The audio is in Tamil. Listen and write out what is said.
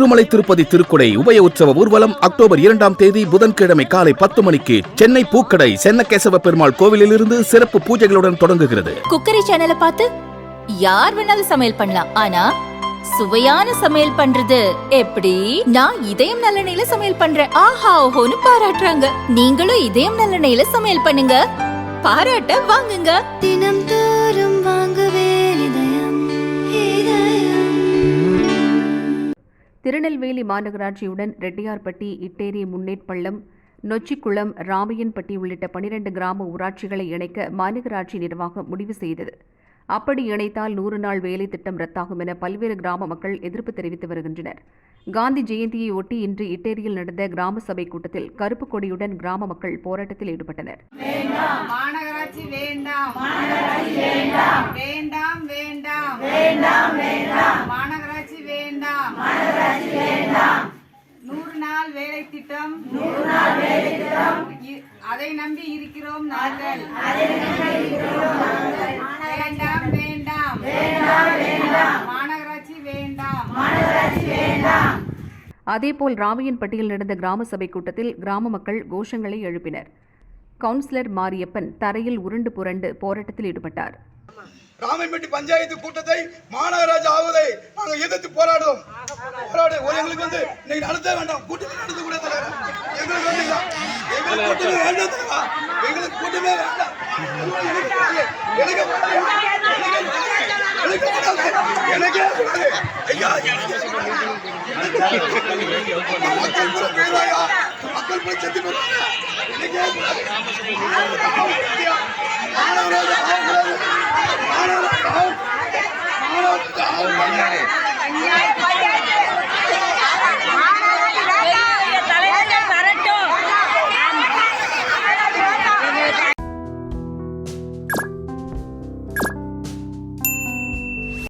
திருமலை திருப்பதி திருக்குடை உபய உற்சவ ஊர்வலம் அக்டோபர் இரண்டாம் தேதி புதன்கிழமை காலை பத்து மணிக்கு சென்னை பூக்கடை சென்னகேசவ பெருமாள் கோவிலிலிருந்து சிறப்பு பூஜைகளுடன் தொடங்குகிறது. குக்கரி சேனலை பார்த்து யார் வேணாலும் சமையல் பண்ணலாம். ஆனா சுவையான சமையல் பண்றது எப்படி? நான் இதயம் நல்லெண்ணெயில சமையல் பண்றேன். ஆஹா ஓஹோன்னு பாராட்டுறாங்க. நீங்களும் இதயம் நல்லெண்ணெயில சமையல் பண்ணுங்க. பாராட்ட வாங்குங்க. தினம் திருநெல்வேலி மாநகராட்சியுடன் ரெட்டியார்பட்டி இட்டேரி முன்னேற்பள்ளம் நொச்சிக்குளம் ராமையன்பட்டி உள்ளிட்ட பனிரெண்டு கிராம ஊராட்சிகளை இணைக்க மாநகராட்சி நிர்வாகம் முடிவு செய்தது. அப்படி இணைத்தால் நூறு நாள் வேலை திட்டம் ரத்தாகும் என பல்வேறு கிராம மக்கள் எதிர்ப்பு தெரிவித்து வருகின்றனர். காந்தி ஜெயந்தியை ஒட்டி இன்று இட்டேரியில் நடந்த கிராம சபை கூட்டத்தில் கருப்பு கொடியுடன் கிராம மக்கள் போராட்டத்தில் ஈடுபட்டனர். மாநகராட்சி வேண்டாம் வேண்டாம். வேண்டாம் வேண்டாம் வேண்டாம் மாநகராட்சி வேண்டாம் நூறு நாள் வேலை திட்டம். நூறு நாள் வேலை திட்டம். அதை நம்பி இருக்கிறோம் நாங்கள். வேண்டாம் வேண்டாம். வேண்டாம் மாநகராட்சி வேண்டாம். அதேபோல் ராமையன்பட்டியில் நடந்த கிராம சபை கூட்டத்தில் கிராம மக்கள் கோஷங்களை எழுப்பினர். கவுன்சிலர் மாரியப்பன் தரையில் உருண்டு புரண்டு போராட்டத்தில் ஈடுபட்டார். ராமன்பட்டி பஞ்சாயத்து கூட்டத்தை நாங்க எதிர்த்து போராடுவோம் போராடு ஒரு எங்களுக்கு வந்து இன்னைக்கு நடத்த வேண்டாம் கூட்டத்தில் நடத்த கூட தலைவர் எங்களுக்கு வந்து எங்களுக்கு கூட்டமே வேண்டாம் தலைவா. எங்களுக்கு கூட்டமே வேண்டாம் எனக்கு கூடாது. எனக்கே கூடாது. ஐயா எனக்கு மக்கள் புற போயிடுவாயா மக்கள் புற செத்து போயிடுவாங்க எனக்கே கூடாது மாநகராட்சி ஆகக்கூடாது. மாநகராட்சி ஆகக்கூடாது. மாநகராட்சி ஆகக்கூடாது.